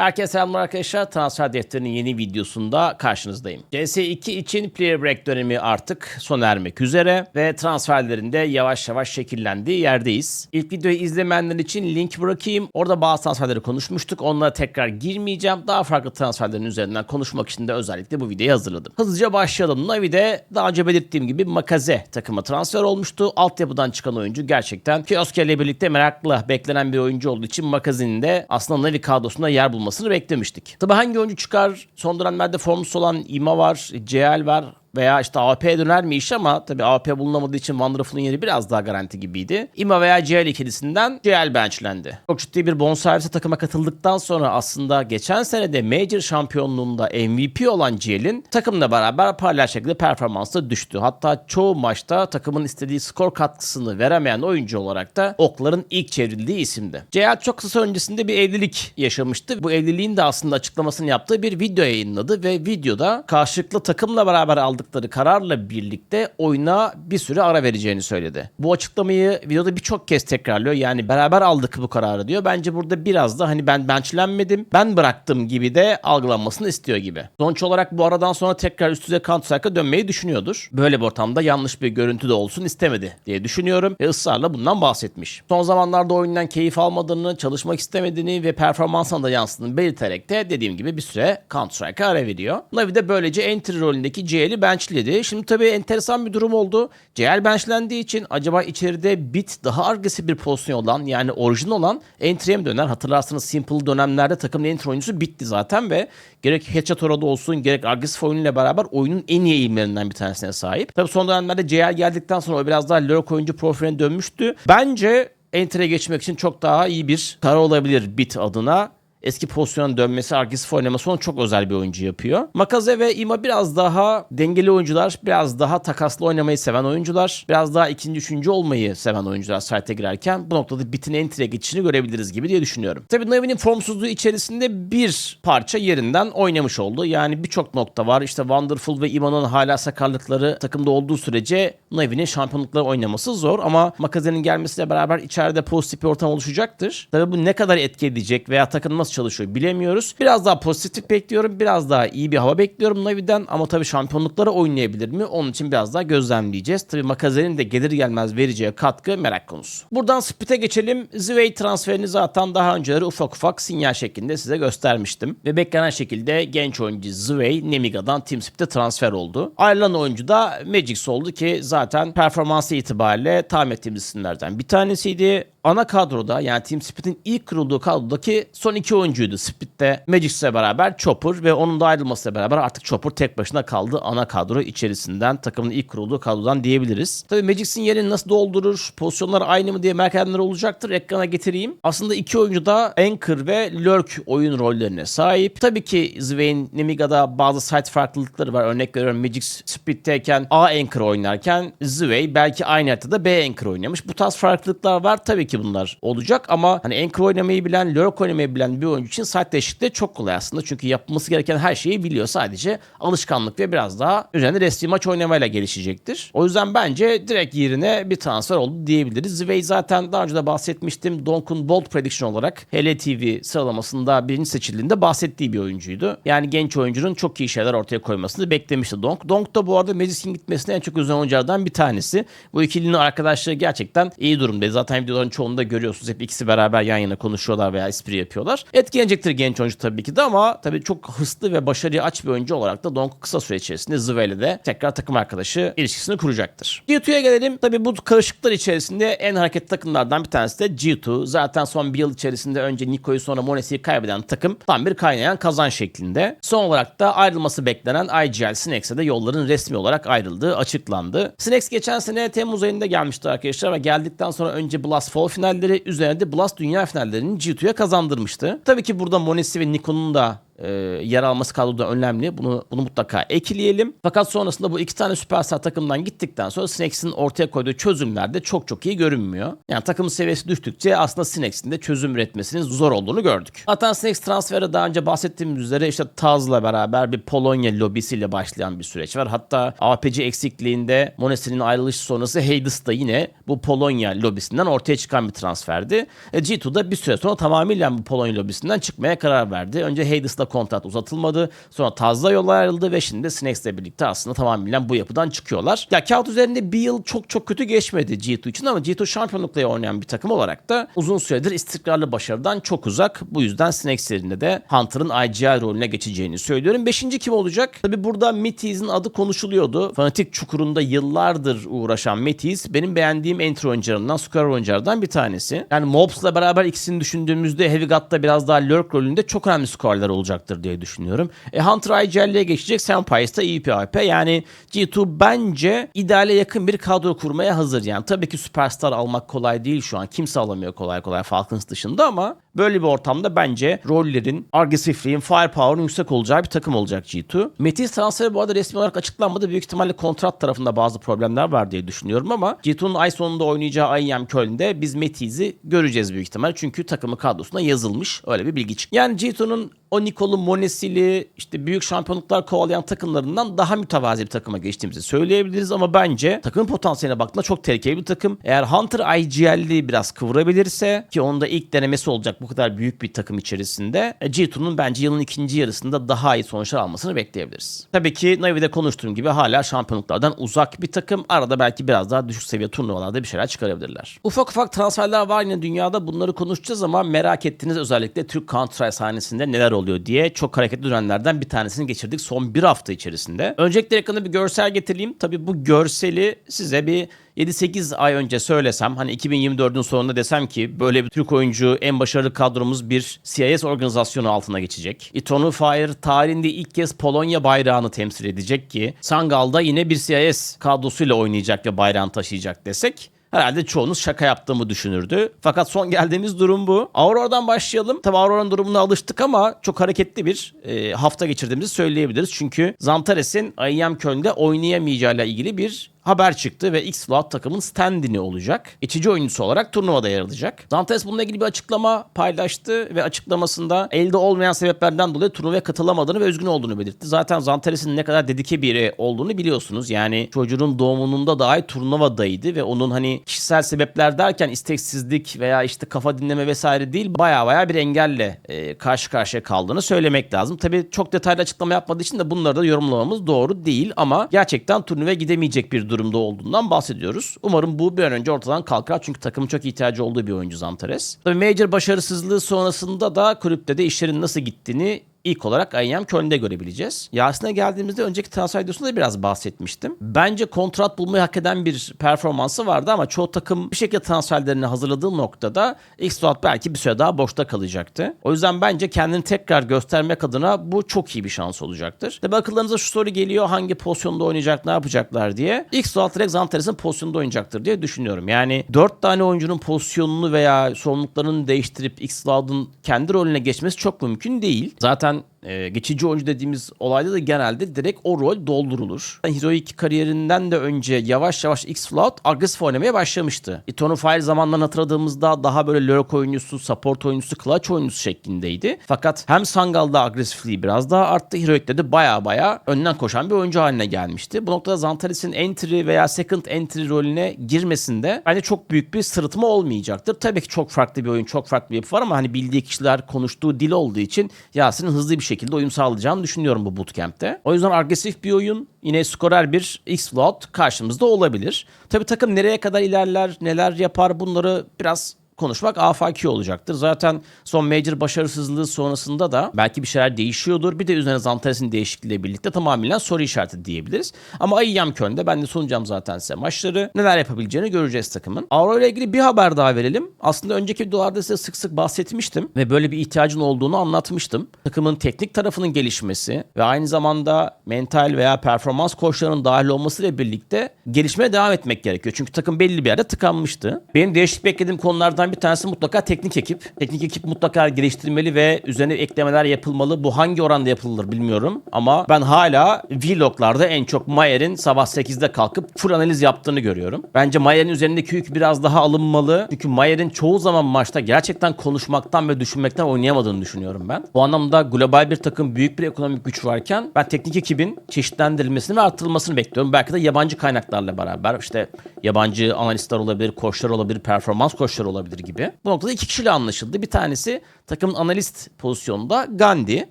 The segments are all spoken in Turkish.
Herkese selamlar arkadaşlar. Transfer Defteri'nin yeni videosunda karşınızdayım. CS2 için Player Break dönemi artık sona ermek üzere ve transferlerin de yavaş yavaş şekillendiği yerdeyiz. İlk videoyu izlemeyenler için link bırakayım. Orada bazı transferleri konuşmuştuk. Onlara tekrar girmeyeceğim. Daha farklı transferlerin üzerinden konuşmak için de özellikle bu videoyu hazırladım. Hızlıca başlayalım. Navi'de daha önce belirttiğim gibi Makaze takıma transfer olmuştu. Altyapıdan çıkan oyuncu gerçekten Kioske ile birlikte merakla beklenen bir oyuncu olduğu için Makaze'nin de aslında Navi kadrosunda yer bulmasını beklemiştik. Tabi hangi oyuncu çıkar? Son dönemlerde formsuz olan İma var, CL var, veya işte AWP'ye döner mi iş ama tabii AWP bulunamadığı için Wonderful'un yeri biraz daha garanti gibiydi. İma veya CL ikilisinden CL benchlendi. Çok ciddi bir bonservise takıma katıldıktan sonra aslında geçen sene de Major şampiyonluğunda MVP olan CL'in takımla beraber paralel şekilde performansı düştü. Hatta çoğu maçta takımın istediği skor katkısını veremeyen oyuncu olarak da okların ilk çevrildiği isimdi. CL çok kısa öncesinde bir evlilik yaşamıştı. Bu evliliğin de aslında açıklamasını yaptığı bir video yayınladı ve videoda karşılıklı takımla beraber aldığı aldıkları kararla birlikte oyuna bir süre ara vereceğini söyledi. Bu açıklamayı videoda birçok kez tekrarlıyor. Yani beraber aldık bu kararı diyor. Bence burada biraz da hani ben benchlenmedim, ben bıraktım gibi de algılanmasını istiyor gibi. Sonuç olarak bu aradan sonra tekrar üst düzey Counter dönmeyi düşünüyordur. Böyle bir ortamda yanlış bir görüntü de olsun istemedi diye düşünüyorum ve ısrarla bundan bahsetmiş. Son zamanlarda oyundan keyif almadığını, çalışmak istemediğini ve performansına da yansıdığını belirterek de dediğim gibi bir süre Counter Strike'a ara veriyor. Navi de böylece entry rolündeki CL'i benchledi. Şimdi tabii enteresan bir durum oldu. CL benchlendiği için acaba içeride bit daha agresif bir pozisyon olan yani orijin olan entry'e mi döner? Hatırlarsanız simple dönemlerde takımın entry oyuncusu bitti zaten ve gerek headshot orada olsun gerek agresif oyunuyla beraber oyunun en iyi eğimlerinden bir tanesine sahip. Tabii son dönemlerde CL geldikten sonra o biraz daha lurk oyuncu profiline dönmüştü. Bence entry'e geçmek için çok daha iyi bir karar olabilir bit adına eski pozisyona dönmesi, agresif oynaması onu çok özel bir oyuncu yapıyor. Makaze ve Ima biraz daha dengeli oyuncular, biraz daha takaslı oynamayı seven oyuncular, biraz daha ikinci, üçüncü olmayı seven oyuncular site'e girerken bu noktada bitin entry'e geçişini görebiliriz gibi diye düşünüyorum. Tabii Navi'nin formsuzluğu içerisinde bir parça yerinden oynamış oldu. Yani birçok nokta var. İşte Wonderful ve Ima'nın hala sakarlıkları takımda olduğu sürece Navi'nin şampiyonlukları oynaması zor ama Makaze'nin gelmesiyle beraber içeride pozitif bir ortam oluşacaktır. Tabii bu ne kadar etki edecek veya takım nasıl çalışıyor bilemiyoruz. Biraz daha pozitif bekliyorum. Biraz daha iyi bir hava bekliyorum Navi'den ama tabii şampiyonlukları oynayabilir mi? Onun için biraz daha gözlemleyeceğiz. Tabii Makaze'nin de gelir gelmez vereceği katkı merak konusu. Buradan Split'e geçelim. Zway transferini zaten daha önceleri ufak ufak sinyal şeklinde size göstermiştim. Ve beklenen şekilde genç oyuncu Zway Nemiga'dan Team Split'e transfer oldu. Ayrılan oyuncu da Magix oldu ki zaten performansı itibariyle tahmin ettiğimiz isimlerden bir tanesiydi ana kadroda yani Team Speed'in ilk kurulduğu kadrodaki son iki oyuncuydu. Speed'de Magix'le beraber Chopper ve onun da ayrılmasıyla beraber artık Chopper tek başına kaldı ana kadro içerisinden takımın ilk kurulduğu kadrodan diyebiliriz. Tabii Magix'in yerini nasıl doldurur, pozisyonlar aynı mı diye merak edenler olacaktır. Ekrana getireyim. Aslında iki oyuncu da Anchor ve Lurk oyun rollerine sahip. Tabii ki Zwain Nemiga'da bazı site farklılıkları var. Örnek veriyorum Magix Speed'teyken A Anchor oynarken Zway belki aynı haritada B Anchor oynamış. Bu tarz farklılıklar var. Tabii bunlar olacak ama hani Anchor oynamayı bilen, Lurk oynamayı bilen bir oyuncu için site değişikliği çok kolay aslında. Çünkü yapılması gereken her şeyi biliyor. Sadece alışkanlık ve biraz daha üzerinde resmi maç oynamayla gelişecektir. O yüzden bence direkt yerine bir transfer oldu diyebiliriz. Zway zaten daha önce de bahsetmiştim. Donk'un Bold Prediction olarak HLTV sıralamasında birinci seçildiğinde bahsettiği bir oyuncuydu. Yani genç oyuncunun çok iyi şeyler ortaya koymasını beklemişti Donk. Donk da bu arada Magic'in gitmesine en çok üzen oyunculardan bir tanesi. Bu ikilinin arkadaşları gerçekten iyi durumda. Zaten videoların çoğunda görüyorsunuz. Hep ikisi beraber yan yana konuşuyorlar veya espri yapıyorlar. Etkilenecektir genç oyuncu tabii ki de ama tabii çok hızlı ve başarıya aç bir oyuncu olarak da Donk kısa süre içerisinde Zve'yle de tekrar takım arkadaşı ilişkisini kuracaktır. G2'ya gelelim. Tabii bu karışıklar içerisinde en hareketli takımlardan bir tanesi de G2. Zaten son bir yıl içerisinde önce Niko'yu sonra Monesi'yi kaybeden takım tam bir kaynayan kazan şeklinde. Son olarak da ayrılması beklenen IGL Snex'e de yolların resmi olarak ayrıldığı açıklandı. Snex geçen sene Temmuz ayında gelmişti arkadaşlar ve geldikten sonra önce Blast Fall finalleri üzerine de Blast Dünya finallerini G2'ya kazandırmıştı. Tabii ki burada Monesi ve Niko'nun da e, yer alması kadroda önemli. Bunu bunu mutlaka ekleyelim. Fakat sonrasında bu iki tane süperstar takımdan gittikten sonra Snakes'in ortaya koyduğu çözümler de çok çok iyi görünmüyor. Yani takımın seviyesi düştükçe aslında Snakes'in de çözüm üretmesinin zor olduğunu gördük. Zaten Snakes transferi daha önce bahsettiğimiz üzere işte Taz'la beraber bir Polonya lobisiyle başlayan bir süreç var. Hatta APC eksikliğinde Monesi'nin ayrılışı sonrası Hades da yine bu Polonya lobisinden ortaya çıkan bir transferdi. E, G2 da bir süre sonra tamamıyla bu Polonya lobisinden çıkmaya karar verdi. Önce Hades'la kontrat uzatılmadı. Sonra Taz'la yollar ayrıldı ve şimdi Snakes'le birlikte aslında tamamen bu yapıdan çıkıyorlar. Ya kağıt üzerinde bir yıl çok çok kötü geçmedi G2 için ama G2 şampiyonlukla oynayan bir takım olarak da uzun süredir istikrarlı başarıdan çok uzak. Bu yüzden Snakes yerinde de Hunter'ın IGL rolüne geçeceğini söylüyorum. Beşinci kim olacak? Tabi burada Metees'in adı konuşuluyordu. Fanatik çukurunda yıllardır uğraşan Metees benim beğendiğim entry oyuncularından, square oyunculardan bir tanesi. Yani Mobs'la beraber ikisini düşündüğümüzde Heavy God'da biraz daha lurk rolünde çok önemli skorlar olacaktır diye düşünüyorum. E, Hunter IGL'ye geçecek, Senpais da EPIP. Yani G2 bence ideale yakın bir kadro kurmaya hazır. Yani tabii ki süperstar almak kolay değil şu an. Kimse alamıyor kolay kolay Falcons dışında ama böyle bir ortamda bence rollerin, agresifliğin, firepower'ın yüksek olacağı bir takım olacak G2. Metis transferi bu arada resmi olarak açıklanmadı. Büyük ihtimalle kontrat tarafında bazı problemler var diye düşünüyorum ama G2'nun ay sonunda oynayacağı IEM Köln'de biz Metis'i göreceğiz büyük ihtimal. Çünkü takımı kadrosuna yazılmış. Öyle bir bilgi çıktı. Yani G2'nun o Nikol'u Monesi'li işte büyük şampiyonluklar kovalayan takımlarından daha mütevazi bir takıma geçtiğimizi söyleyebiliriz ama bence takım potansiyeline baktığında çok tehlikeli bir takım. Eğer Hunter IGL'li biraz kıvırabilirse ki onun da ilk denemesi olacak bu kadar büyük bir takım içerisinde e, G2'nun bence yılın ikinci yarısında daha iyi sonuçlar almasını bekleyebiliriz. Tabii ki Navi'de konuştuğum gibi hala şampiyonluklardan uzak bir takım. Arada belki biraz daha düşük seviye turnuvalarda bir şeyler çıkarabilirler. Ufak ufak transferler var yine dünyada bunları konuşacağız ama merak ettiğiniz özellikle Türk Counter sahnesinde neler oluyor diye çok hareketli dönemlerden bir tanesini geçirdik son bir hafta içerisinde. Öncelikle ekrana bir görsel getireyim. Tabii bu görseli size bir 7-8 ay önce söylesem hani 2024'ün sonunda desem ki böyle bir Türk oyuncu en başarılı kadromuz bir CIS organizasyonu altına geçecek. Eternal Fire tarihinde ilk kez Polonya bayrağını temsil edecek ki Sangal'da yine bir CIS kadrosuyla oynayacak ve bayrağını taşıyacak desek Herhalde çoğunuz şaka yaptığımı düşünürdü. Fakat son geldiğimiz durum bu. Aurora'dan başlayalım. Tabi Aurora'nın durumuna alıştık ama çok hareketli bir e, hafta geçirdiğimizi söyleyebiliriz. Çünkü Zantares'in IEM Köln'de oynayamayacağıyla ilgili bir haber çıktı ve X-Flood takımın stand-in'i olacak. İçici oyuncusu olarak turnuvada yer alacak. Zantares bununla ilgili bir açıklama paylaştı ve açıklamasında elde olmayan sebeplerden dolayı turnuvaya katılamadığını ve üzgün olduğunu belirtti. Zaten Zantares'in ne kadar dedike biri olduğunu biliyorsunuz. Yani çocuğun doğumununda dahi turnuvadaydı ve onun hani kişisel sebepler derken isteksizlik veya işte kafa dinleme vesaire değil baya baya bir engelle e, karşı karşıya kaldığını söylemek lazım. Tabii çok detaylı açıklama yapmadığı için de bunları da yorumlamamız doğru değil ama gerçekten turnuvaya gidemeyecek bir durumda olduğundan bahsediyoruz. Umarım bu bir an önce ortadan kalkar çünkü takımın çok ihtiyacı olduğu bir oyuncu Zantares. Tabii Major başarısızlığı sonrasında da kulüpte de işlerin nasıl gittiğini ilk olarak IEM Köln'de görebileceğiz. Yasin'e geldiğimizde önceki transfer videosunda biraz bahsetmiştim. Bence kontrat bulmayı hak eden bir performansı vardı ama çoğu takım bir şekilde transferlerini hazırladığı noktada x belki bir süre daha boşta kalacaktı. O yüzden bence kendini tekrar göstermek adına bu çok iyi bir şans olacaktır. Tabi akıllarınıza şu soru geliyor hangi pozisyonda oynayacak ne yapacaklar diye. X-Suat direkt Zantares'in pozisyonunda oynayacaktır diye düşünüyorum. Yani 4 tane oyuncunun pozisyonunu veya sorumluluklarını değiştirip X-Cloud'un kendi rolüne geçmesi çok mümkün değil. Zaten 三。E, geçici oyuncu dediğimiz olayda da genelde direkt o rol doldurulur. Heroic kariyerinden de önce yavaş yavaş X-Flood agresif oynamaya başlamıştı. Eternal Fire zamanlarını hatırladığımızda daha böyle lurk oyuncusu, support oyuncusu, clutch oyuncusu şeklindeydi. Fakat hem Sangal'da agresifliği biraz daha arttı. Heroic'te de baya baya önden koşan bir oyuncu haline gelmişti. Bu noktada Zantares'in entry veya second entry rolüne girmesinde bence çok büyük bir sırıtma olmayacaktır. Tabii ki çok farklı bir oyun, çok farklı bir yapı var ama hani bildiği kişiler konuştuğu dil olduğu için Yasin'in hızlı bir şekilde uyum sağlayacağını düşünüyorum bu bootcamp'te. O yüzden agresif bir oyun yine skorer bir X-Float karşımızda olabilir. Tabii takım nereye kadar ilerler, neler yapar bunları biraz konuşmak afaki olacaktır. Zaten son major başarısızlığı sonrasında da belki bir şeyler değişiyordur. Bir de üzerine Zantares'in değişikliğiyle birlikte tamamen soru işareti diyebiliriz. Ama Ayyam Köln'de ben de sunacağım zaten size maçları. Neler yapabileceğini göreceğiz takımın. Avro ile ilgili bir haber daha verelim. Aslında önceki videolarda size sık sık bahsetmiştim ve böyle bir ihtiyacın olduğunu anlatmıştım. Takımın teknik tarafının gelişmesi ve aynı zamanda mental veya performans koçlarının dahil olmasıyla birlikte gelişmeye devam etmek gerekiyor. Çünkü takım belli bir yerde tıkanmıştı. Benim değişik beklediğim konulardan bir tanesi mutlaka teknik ekip. Teknik ekip mutlaka geliştirmeli ve üzerine eklemeler yapılmalı. Bu hangi oranda yapılır bilmiyorum ama ben hala vloglarda en çok Mayer'in sabah 8'de kalkıp full analiz yaptığını görüyorum. Bence Mayer'in üzerindeki yük biraz daha alınmalı. Çünkü Mayer'in çoğu zaman maçta gerçekten konuşmaktan ve düşünmekten oynayamadığını düşünüyorum ben. Bu anlamda global bir takım büyük bir ekonomik güç varken ben teknik ekibin çeşitlendirilmesini ve arttırılmasını bekliyorum. Belki de yabancı kaynaklarla beraber işte yabancı analistler olabilir, koçlar olabilir, performans koçları olabilir gibi. Bu noktada iki kişiyle anlaşıldı. Bir tanesi takımın analist pozisyonunda Gandhi.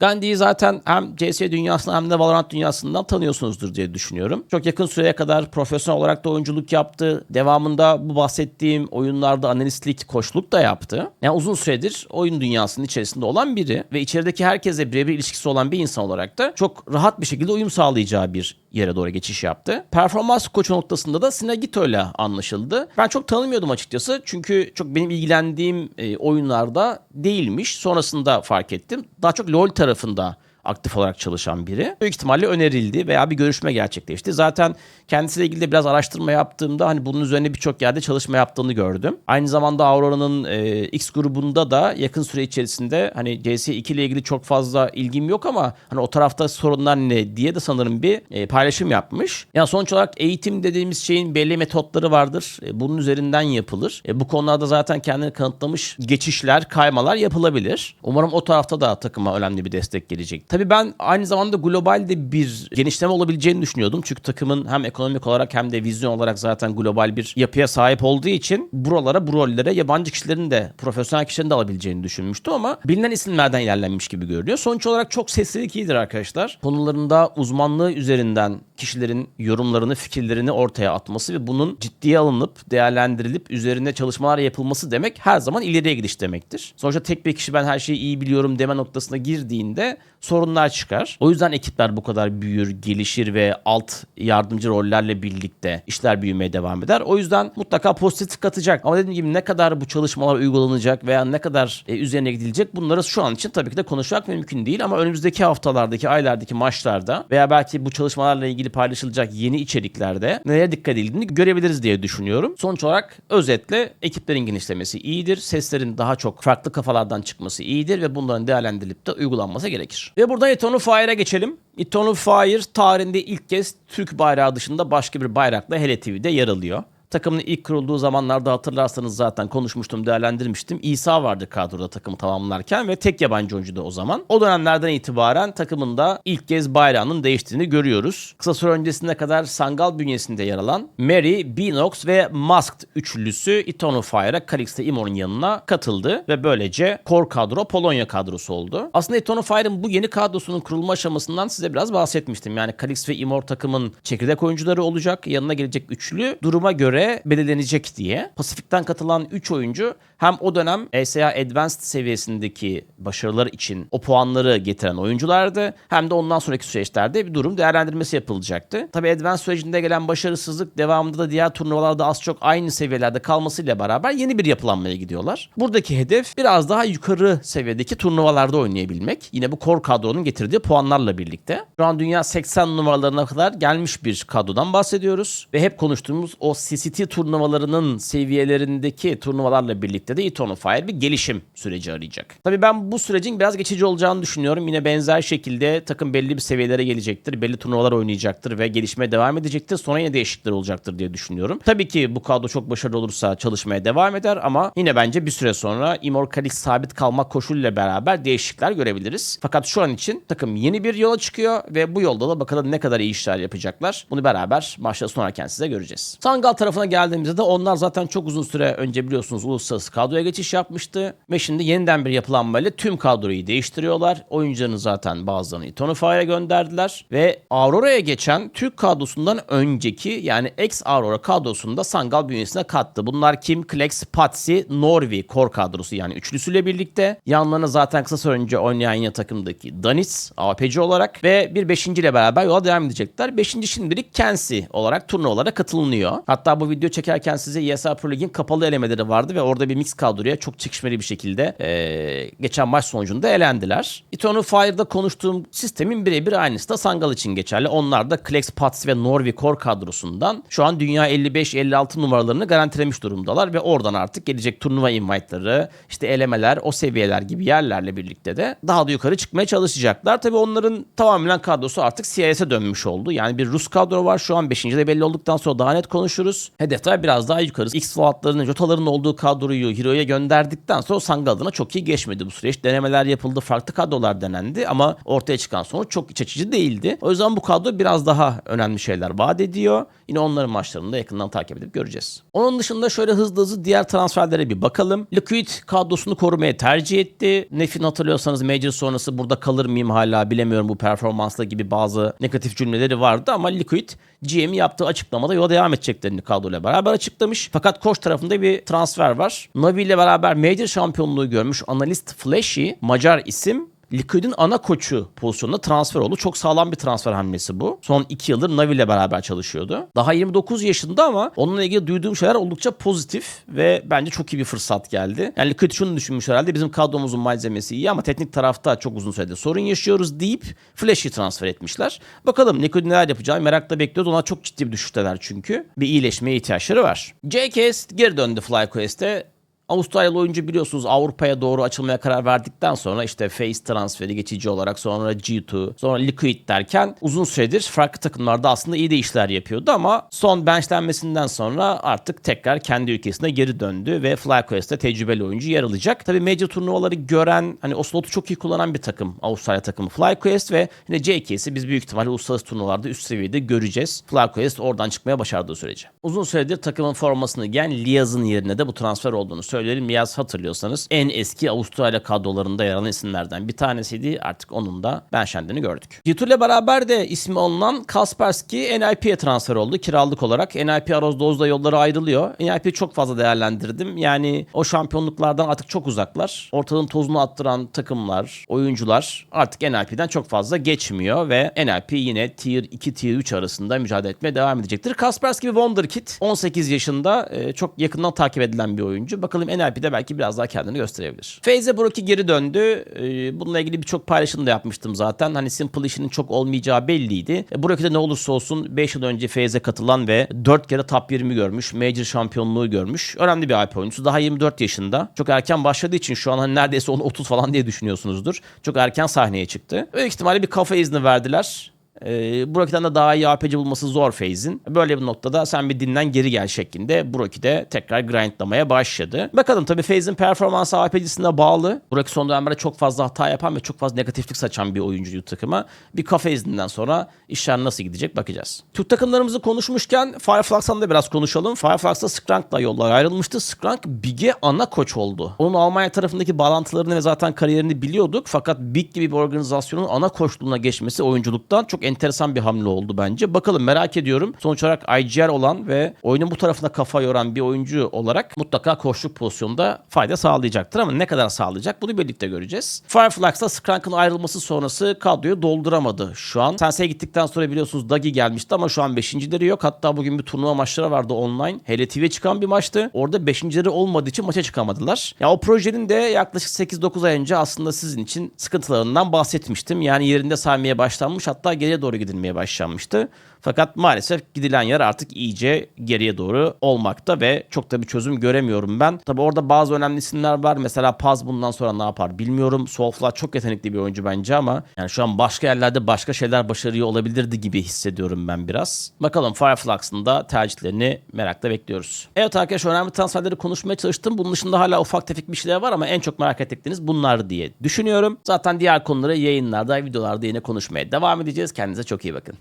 Gandhi'yi zaten hem CS dünyasından hem de Valorant dünyasından tanıyorsunuzdur diye düşünüyorum. Çok yakın süreye kadar profesyonel olarak da oyunculuk yaptı. Devamında bu bahsettiğim oyunlarda analistlik, koçluk da yaptı. Yani uzun süredir oyun dünyasının içerisinde olan biri ve içerideki herkese birebir ilişkisi olan bir insan olarak da çok rahat bir şekilde uyum sağlayacağı bir yere doğru geçiş yaptı. Performans koçu noktasında da Sinagito ile anlaşıldı. Ben çok tanımıyordum açıkçası. Çünkü çok benim ilgilendiğim e, oyunlarda değilmiş. Sonrasında fark ettim. Daha çok LoL tarafında aktif olarak çalışan biri. Büyük ihtimalle önerildi veya bir görüşme gerçekleşti. Zaten kendisiyle ilgili de biraz araştırma yaptığımda hani bunun üzerine birçok yerde çalışma yaptığını gördüm. Aynı zamanda Aurora'nın e, X grubunda da yakın süre içerisinde hani CS2 ile ilgili çok fazla ilgim yok ama hani o tarafta sorunlar ne diye de sanırım bir e, paylaşım yapmış. Yani sonuç olarak eğitim dediğimiz şeyin belli metotları vardır. E, bunun üzerinden yapılır. E, bu konularda zaten kendini kanıtlamış geçişler, kaymalar yapılabilir. Umarım o tarafta da takıma önemli bir destek gelecek. Tabii ben aynı zamanda globalde bir genişleme olabileceğini düşünüyordum. Çünkü takımın hem ekonomik olarak hem de vizyon olarak zaten global bir yapıya sahip olduğu için buralara, bu rollere yabancı kişilerin de, profesyonel kişilerin de alabileceğini düşünmüştüm ama bilinen isimlerden ilerlenmiş gibi görünüyor. Sonuç olarak çok seslilik iyidir arkadaşlar. Konularında uzmanlığı üzerinden kişilerin yorumlarını, fikirlerini ortaya atması ve bunun ciddiye alınıp, değerlendirilip üzerine çalışmalar yapılması demek her zaman ileriye gidiş demektir. Sonuçta tek bir kişi ben her şeyi iyi biliyorum deme noktasına girdiğinde sorunlar çıkar. O yüzden ekipler bu kadar büyür, gelişir ve alt yardımcı rollerle birlikte işler büyümeye devam eder. O yüzden mutlaka pozitif katacak. Ama dediğim gibi ne kadar bu çalışmalar uygulanacak veya ne kadar e, üzerine gidilecek bunları şu an için tabii ki de konuşmak mümkün değil ama önümüzdeki haftalardaki, aylardaki maçlarda veya belki bu çalışmalarla ilgili paylaşılacak yeni içeriklerde nereye dikkat edildiğini görebiliriz diye düşünüyorum. Sonuç olarak özetle ekiplerin genişlemesi iyidir. Seslerin daha çok farklı kafalardan çıkması iyidir ve bunların değerlendirilip de uygulanması gerekir. Ve burada Etonu Fire'a geçelim. Etonu Fire tarihinde ilk kez Türk bayrağı dışında başka bir bayrakla Hele TV'de yer alıyor. Takımın ilk kurulduğu zamanlarda hatırlarsanız zaten konuşmuştum, değerlendirmiştim. İsa vardı kadroda takımı tamamlarken ve tek yabancı oyuncu da o zaman. O dönemlerden itibaren takımında ilk kez bayrağının değiştiğini görüyoruz. Kısa süre öncesine kadar Sangal bünyesinde yer alan Mary, Binox ve Masked üçlüsü Itono Fire'a Calixte Imor'un yanına katıldı ve böylece core kadro Polonya kadrosu oldu. Aslında Itono Fire'ın bu yeni kadrosunun kurulma aşamasından size biraz bahsetmiştim. Yani Calix ve Imor takımın çekirdek oyuncuları olacak. Yanına gelecek üçlü duruma göre belirlenecek diye. Pasifik'ten katılan 3 oyuncu hem o dönem ESA Advanced seviyesindeki başarılar için o puanları getiren oyunculardı. Hem de ondan sonraki süreçlerde bir durum değerlendirmesi yapılacaktı. Tabi Advanced sürecinde gelen başarısızlık devamında da diğer turnuvalarda az çok aynı seviyelerde kalmasıyla beraber yeni bir yapılanmaya gidiyorlar. Buradaki hedef biraz daha yukarı seviyedeki turnuvalarda oynayabilmek. Yine bu core kadronun getirdiği puanlarla birlikte. Şu an dünya 80 numaralarına kadar gelmiş bir kadrodan bahsediyoruz. Ve hep konuştuğumuz o CCT turnuvalarının seviyelerindeki turnuvalarla birlikte de Eternal Fire bir gelişim süreci arayacak. Tabii ben bu sürecin biraz geçici olacağını düşünüyorum. Yine benzer şekilde takım belli bir seviyelere gelecektir. Belli turnuvalar oynayacaktır ve gelişmeye devam edecektir. Sonra yine değişiklikler olacaktır diye düşünüyorum. Tabii ki bu kadro çok başarılı olursa çalışmaya devam eder ama yine bence bir süre sonra Immortalix sabit kalmak koşuluyla beraber değişiklikler görebiliriz. Fakat şu an için takım yeni bir yola çıkıyor ve bu yolda da bakalım ne kadar iyi işler yapacaklar. Bunu beraber maçta sunarken size göreceğiz. Sangal tarafına geldiğimizde de onlar zaten çok uzun süre önce biliyorsunuz uluslararası kadroya geçiş yapmıştı ve şimdi yeniden bir yapılanmayla tüm kadroyu değiştiriyorlar. Oyuncularını zaten bazılarını Itonofire'a gönderdiler ve Aurora'ya geçen Türk kadrosundan önceki yani ex Aurora kadrosunda Sangal bünyesine kattı. Bunlar kim? Klex, Patsy, Norvi core kadrosu yani üçlüsüyle birlikte. Yanlarına zaten kısa süre önce oynayan yine takımdaki Danis APC olarak ve bir beşinci ile beraber yola devam edecekler. Beşinci şimdilik Kensi olarak turnuvalara katılınıyor. Hatta bu video çekerken size ESL Pro Lig'in kapalı elemeleri vardı ve orada bir mix kadroya çok çekişmeli bir şekilde e, geçen maç sonucunda elendiler. Eternal Fire'da konuştuğum sistemin birebir aynısı da Sangal için geçerli. Onlar da Klex, Pats ve Norvi Core kadrosundan şu an dünya 55-56 numaralarını garantilemiş durumdalar ve oradan artık gelecek turnuva invite'ları, işte elemeler, o seviyeler gibi yerlerle birlikte de daha da yukarı çıkmaya çalışacaklar. Tabii onların tamamen kadrosu artık CIS'e dönmüş oldu. Yani bir Rus kadro var şu an 5. de belli olduktan sonra daha net konuşuruz. Hedefler biraz daha yukarı. X Fuat'ların, Jota'ların olduğu kadroyu Hero'ya gönderdikten sonra Sangal adına çok iyi geçmedi bu süreç. Denemeler yapıldı, farklı kadrolar denendi ama ortaya çıkan sonuç çok iç açıcı değildi. O yüzden bu kadro biraz daha önemli şeyler vaat ediyor. Yine onların maçlarını da yakından takip edip göreceğiz. Onun dışında şöyle hızlı hızlı diğer transferlere bir bakalım. Liquid kadrosunu korumaya tercih etti. Nefin hatırlıyorsanız Major sonrası burada kalır mıyım hala bilemiyorum bu performansla gibi bazı negatif cümleleri vardı ama Liquid GM yaptığı açıklamada yola devam edeceklerini kadroyla beraber açıklamış. Fakat koç tarafında bir transfer var. Navi ile beraber Major şampiyonluğu görmüş analist Flashy, Macar isim Liquid'in ana koçu pozisyonuna transfer oldu. Çok sağlam bir transfer hamlesi bu. Son 2 yıldır Navi ile beraber çalışıyordu. Daha 29 yaşında ama onunla ilgili duyduğum şeyler oldukça pozitif ve bence çok iyi bir fırsat geldi. Yani Liquid şunu düşünmüş herhalde bizim kadromuzun malzemesi iyi ama teknik tarafta çok uzun süredir sorun yaşıyoruz deyip Flash'i transfer etmişler. Bakalım Liquid neler yapacağı merakla bekliyoruz. Ona çok ciddi bir düşüşteler çünkü. Bir iyileşmeye ihtiyaçları var. JKS geri döndü FlyQuest'e. Avustralyalı oyuncu biliyorsunuz Avrupa'ya doğru açılmaya karar verdikten sonra işte Face transferi geçici olarak sonra G2 sonra Liquid derken uzun süredir farklı takımlarda aslında iyi de işler yapıyordu ama son benchlenmesinden sonra artık tekrar kendi ülkesine geri döndü ve FlyQuest'te tecrübeli oyuncu yer alacak. Tabii major turnuvaları gören hani o slotu çok iyi kullanan bir takım Avustralya takımı FlyQuest ve yine JKS'i biz büyük ihtimalle uluslararası turnuvalarda üst seviyede göreceğiz. FlyQuest oradan çıkmaya başardığı sürece. Uzun süredir takımın formasını giyen Liaz'ın yerine de bu transfer olduğunu söyleyelim. Liaz hatırlıyorsanız en eski Avustralya kadrolarında yer alan isimlerden bir tanesiydi. Artık onun da Benşenden'i gördük. G2 ile beraber de ismi alınan Kaspersky NIP'ye transfer oldu kiralık olarak. NIP Aroz Doz'da yolları ayrılıyor. NIP'yi çok fazla değerlendirdim. Yani o şampiyonluklardan artık çok uzaklar. Ortalığın tozunu attıran takımlar, oyuncular artık NIP'den çok fazla geçmiyor ve NIP yine Tier 2, Tier 3 arasında mücadele etmeye devam edecektir. Kaspersky bir Wonderkid. 18 yaşında e, çok yakından takip edilen bir oyuncu. Bakalım NLP'de belki biraz daha kendini gösterebilir. Feyze Broki geri döndü. Ee, bununla ilgili birçok paylaşım da yapmıştım zaten. Hani Simple işinin çok olmayacağı belliydi. E, Broki'de ne olursa olsun 5 yıl önce Feyze katılan ve 4 kere top 20 görmüş. Major şampiyonluğu görmüş. Önemli bir IP oyuncusu. Daha 24 yaşında. Çok erken başladığı için şu an hani neredeyse onu 30 falan diye düşünüyorsunuzdur. Çok erken sahneye çıktı. Büyük ihtimalle bir kafa izni verdiler. Ee, Broki'den de daha iyi APC bulması zor Faze'in. Böyle bir noktada sen bir dinlen geri gel şeklinde Broki de tekrar grindlamaya başladı. Bakalım tabii Faze'in performansı APC'sine bağlı. Broki son dönemlerde çok fazla hata yapan ve çok fazla negatiflik saçan bir oyuncu takıma. Bir kafa izninden sonra işler nasıl gidecek bakacağız. Türk takımlarımızı konuşmuşken Fireflux'tan da biraz konuşalım. Fireflux'ta Skrank'la yollar ayrılmıştı. Skrank Big'e ana koç oldu. Onun Almanya tarafındaki bağlantılarını ve zaten kariyerini biliyorduk. Fakat Big gibi bir organizasyonun ana koçluğuna geçmesi oyunculuktan çok enteresan bir hamle oldu bence. Bakalım merak ediyorum. Sonuç olarak IGR olan ve oyunun bu tarafına kafa yoran bir oyuncu olarak mutlaka koçluk pozisyonunda fayda sağlayacaktır ama ne kadar sağlayacak bunu birlikte göreceğiz. Fireflux'ta Skrank'ın ayrılması sonrası kadroyu dolduramadı şu an. Sensei'ye gittikten sonra biliyorsunuz Dagi gelmişti ama şu an beşincileri yok. Hatta bugün bir turnuva maçları vardı online. Hele TV'ye çıkan bir maçtı. Orada beşincileri olmadığı için maça çıkamadılar. Ya o projenin de yaklaşık 8-9 ay önce aslında sizin için sıkıntılarından bahsetmiştim. Yani yerinde saymaya başlanmış hatta geriye doğru gidilmeye başlanmıştı. Fakat maalesef gidilen yer artık iyice geriye doğru olmakta ve çok da bir çözüm göremiyorum ben. Tabi orada bazı önemli isimler var. Mesela Paz bundan sonra ne yapar bilmiyorum. Soulfly çok yetenekli bir oyuncu bence ama yani şu an başka yerlerde başka şeyler başarıyor olabilirdi gibi hissediyorum ben biraz. Bakalım Fireflux'ın da tercihlerini merakla bekliyoruz. Evet arkadaşlar önemli transferleri konuşmaya çalıştım. Bunun dışında hala ufak tefek bir şeyler var ama en çok merak ettikleriniz bunlar diye düşünüyorum. Zaten diğer konuları yayınlarda, videolarda yine konuşmaya devam edeceğiz. Kendinize çok iyi bakın.